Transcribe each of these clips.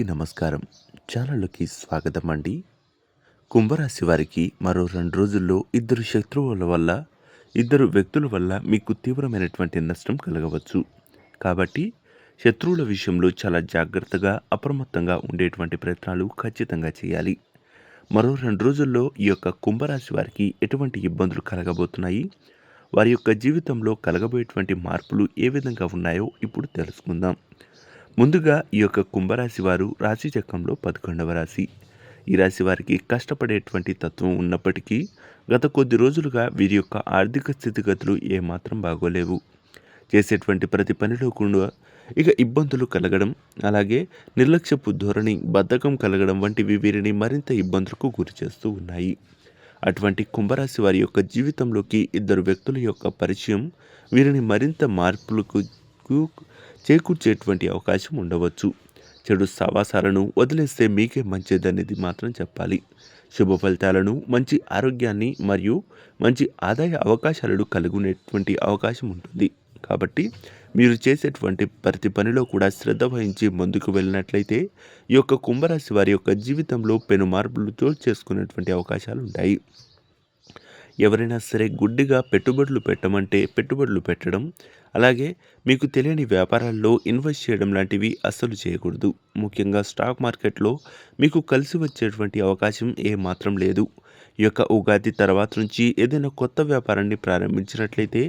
అందరికీ నమస్కారం. ఛానల్లోకి స్వాగతం అండి. కుంభరాశి వారికి మరో రెండు రోజుల్లో ఇద్దరు శత్రువుల వల్ల ఇద్దరు వ్యక్తుల వల్ల మీకు తీవ్రమైనటువంటి నష్టం కలగవచ్చు. కాబట్టి శత్రువుల విషయంలో చాలా జాగ్రత్తగా అప్రమత్తంగా ఉండేటువంటి ప్రయత్నాలు ఖచ్చితంగా చేయాలి. మరో రెండు రోజుల్లో ఈ యొక్క కుంభరాశి వారికి ఎటువంటి ఇబ్బందులు కలగబోతున్నాయి? వారి యొక్క జీవితంలో కలగబోయేటువంటి మార్పులు ఏ విధంగా ఉన్నాయో ఇప్పుడు తెలుసుకుందాం. ముందుగా ఈ యొక్క కుంభరాశి వారు రాశి చక్రంలో పదకొండవ రాశి. ఈ రాశి వారికి కష్టపడేటువంటి తత్వం ఉన్నప్పటికీ గత కొద్ది రోజులుగా వీరి యొక్క ఆర్థిక స్థితిగతులు ఏమాత్రం బాగోలేవు. చేసేటువంటి ప్రతి పనిలో కూడా ఇక ఇబ్బందులు కలగడం అలాగే నిర్లక్ష్యపు ధోరణి బద్ధకం కలగడం వంటివి వీరిని మరింత ఇబ్బందులకు గురి చేస్తూ ఉన్నాయి. అటువంటి కుంభరాశి వారి యొక్క జీవితంలోకి ఇద్దరు వ్యక్తుల యొక్క పరిచయం వీరిని మరింత మార్పులకు చేకూర్చేటువంటి అవకాశం ఉండవచ్చు. చెడు సవాసాలను వదిలేస్తే మీకే మంచిదనేది మాత్రం చెప్పాలి. శుభ ఫలితాలను మంచి ఆరోగ్యాన్ని మరియు మంచి ఆదాయ అవకాశాలను కలుగునేటువంటి అవకాశం ఉంటుంది. కాబట్టి మీరు చేసేటువంటి ప్రతి పనిలో కూడా శ్రద్ధ వహించి ముందుకు వెళ్ళినట్లయితే ఈ యొక్క కుంభరాశి వారి యొక్క జీవితంలో పెను మార్పులు చోటు చేసుకునేటువంటి అవకాశాలు ఉంటాయి. ఎవరైనా సరే గుడ్డిగా పెట్టుబడులు పెట్టమంటే పెట్టుబడులు పెట్టడం అలాగే మీకు తెలియని వ్యాపారాల్లో ఇన్వెస్ట్ చేయడం లాంటివి అస్సలు చేయకూడదు. ముఖ్యంగా స్టాక్ మార్కెట్లో మీకు కలిసి వచ్చేటువంటి అవకాశం ఏమాత్రం లేదు. ఈ యొక్క ఉగాది తర్వాత నుంచి ఏదైనా కొత్త వ్యాపారాన్ని ప్రారంభించినట్లయితే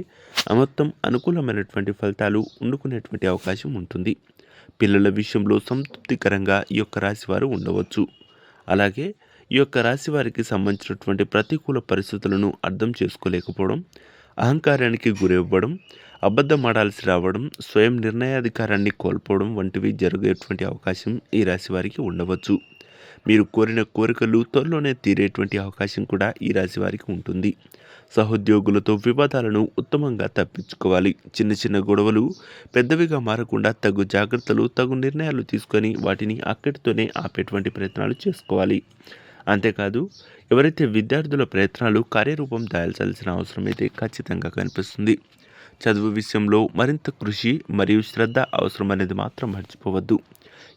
మొత్తం అనుకూలమైనటువంటి ఫలితాలు ఉండుకునేటువంటి అవకాశం ఉంటుంది. పిల్లల విషయంలో సంతృప్తికరంగా ఈ యొక్క రాశి వారు ఉండవచ్చు. అలాగే ఈ యొక్క రాశి వారికి సంబంధించినటువంటి ప్రతికూల పరిస్థితులను అర్థం చేసుకోలేకపోవడం అహంకారానికి గురివ్వడం అబద్ధమాడాల్సి రావడం స్వయం నిర్ణయాధికారాన్ని కోల్పోవడం వంటివి జరిగేటువంటి అవకాశం ఈ రాశి వారికి ఉండవచ్చు. మీరు కోరిన కోరికలు త్వరలోనే తీరేటువంటి అవకాశం కూడా ఈ రాశి వారికి ఉంటుంది. సహోద్యోగులతో వివాదాలను ఉత్తమంగా తప్పించుకోవాలి. చిన్న చిన్న గొడవలు పెద్దవిగా మారకుండా తగు జాగ్రత్తలు తగు నిర్ణయాలు తీసుకొని వాటిని అక్కడితోనే ఆపేటువంటి ప్రయత్నాలు చేసుకోవాలి. అంతేకాదు ఎవరైతే విద్యార్థుల ప్రయత్నాలు కార్యరూపం దాల్చాల్సిన అవసరం అయితే ఖచ్చితంగా కనిపిస్తుంది. చదువు విషయంలో మరింత కృషి మరియు శ్రద్ధ అవసరం అనేది మాత్రం మర్చిపోవద్దు.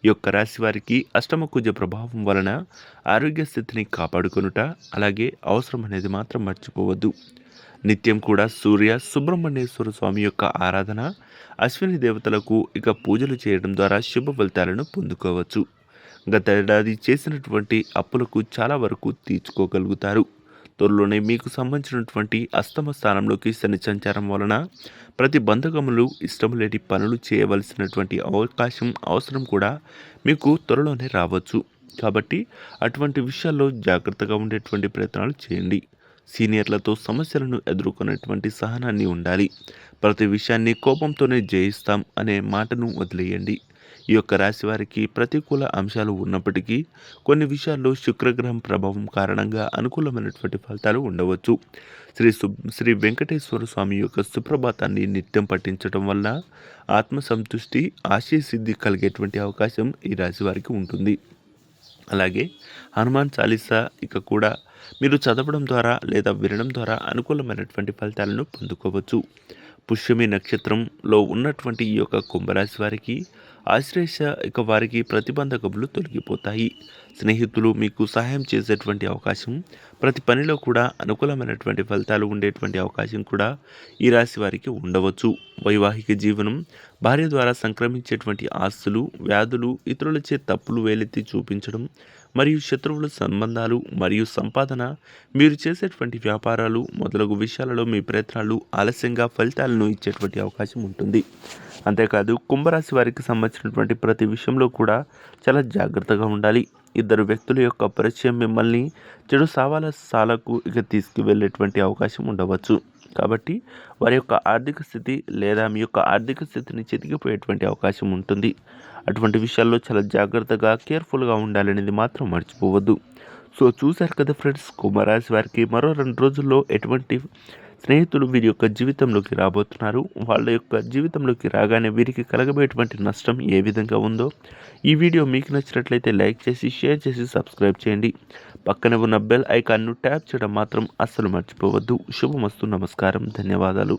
ఈ యొక్క రాశి వారికి అష్టమ కుజ ప్రభావం వలన ఆరోగ్య స్థితిని కాపాడుకొనుట అలాగే అవసరం అనేది మాత్రం మర్చిపోవద్దు. నిత్యం కూడా సూర్య సుబ్రహ్మణ్యేశ్వర స్వామి యొక్క ఆరాధన అశ్విని దేవతలకు ఇక పూజలు చేయడం ద్వారా శుభ ఫలితాలను పొందుకోవచ్చు. గత ఏడాది చేసినటువంటి అప్పులకు చాలా వరకు తీర్చుకోగలుగుతారు. త్వరలోనే మీకు సంబంధించినటువంటి అస్తమ స్థానంలోకి శని సంచారం వలన ప్రతి బంధకములు ఇష్టం లేని పనులు చేయవలసినటువంటి అవకాశం అవసరం కూడా మీకు త్వరలోనే రావచ్చు. కాబట్టి అటువంటి విషయాల్లో జాగ్రత్తగా ఉండేటువంటి ప్రయత్నాలు చేయండి. సీనియర్లతో సమస్యలను ఎదుర్కొనేటువంటి సహనాన్ని ఉండాలి. ప్రతి విషయాన్ని కోపంతోనే జయిస్తాం అనే మాటను వదిలేయండి. ఈ యొక్క రాశి వారికి ప్రతికూల అంశాలు ఉన్నప్పటికీ కొన్ని విషయాల్లో శుక్రగ్రహం ప్రభావం కారణంగా అనుకూలమైనటువంటి ఫలితాలు ఉండవచ్చు. శ్రీ సు శ్రీ వెంకటేశ్వర స్వామి యొక్క సుప్రభాతాన్ని నిత్యం పఠించడం వల్ల ఆత్మసంతుష్టి ఆశయసిద్ధి కలిగేటువంటి అవకాశం ఈ రాశి వారికి ఉంటుంది. అలాగే హనుమాన్ చాలీసా ఇక కూడా మీరు చదవడం ద్వారా లేదా వినడం ద్వారా అనుకూలమైనటువంటి ఫలితాలను పొందుకోవచ్చు. పుష్యమి నక్షత్రంలో ఉన్నటువంటి ఈ యొక్క కుంభరాశి వారికి ఆశ్రయిష ఇక వారికి ప్రతిబంధకములు తొలగిపోతాయి. స్నేహితులు మీకు సహాయం చేసేటువంటి అవకాశం ప్రతి పనిలో కూడా అనుకూలమైనటువంటి ఫలితాలు ఉండేటువంటి అవకాశం కూడా ఈ రాశి వారికి ఉండవచ్చు. వైవాహిక జీవనం భార్య ద్వారా సంక్రమించేటువంటి ఆస్తులు వ్యాధులు ఇతరులచే తప్పులు వేలెత్తి చూపించడం మరియు శత్రువుల సంబంధాలు మరియు సంపాదన మీరు చేసేటువంటి వ్యాపారాలు మొదలగు విషయాలలో మీ ప్రయత్నాలు ఆలస్యంగా ఫలితాలను ఇచ్చేటువంటి అవకాశం ఉంటుంది. అంతేకాదు కుంభరాశి వారికి సంబంధించినటువంటి ప్రతి విషయంలో కూడా చాలా జాగ్రత్తగా ఉండాలి. ఇద్దరు వ్యక్తుల యొక్క పరిచయం మిమ్మల్ని చెడు సావాల సాలకు ఇక తీసుకువెళ్ళేటువంటి అవకాశం ఉండవచ్చు. కాబట్టి వారి యొక్క ఆర్థిక స్థితి లేదా మీ యొక్క ఆర్థిక స్థితిని చెతికిపోయేటువంటి అవకాశం ఉంటుంది. అటువంటి విషయాల్లో చాలా జాగ్రత్తగా కేర్ఫుల్గా ఉండాలనేది మాత్రం మర్చిపోవద్దు. సో చూశారు కదా ఫ్రెండ్స్ కుంభరాశి వారికి మరో రెండు రోజుల్లో ఎటువంటి స్నేహితులు వీరి యొక్క జీవితంలోకి రాబోతున్నారు. వాళ్ళ యొక్క జీవితంలోకి రాగానే వీరికి కలగబోయేటువంటి నష్టం ఏ విధంగా ఉందో ఈ వీడియో మీకు నచ్చినట్లయితే లైక్ చేసి షేర్ చేసి సబ్స్క్రైబ్ చేయండి. పక్కన ఉన్న బెల్ ఐకాన్ను ట్యాప్ చేయడం మాత్రం అస్సలు మర్చిపోవద్దు. శుభమస్తు నమస్కారం ధన్యవాదాలు.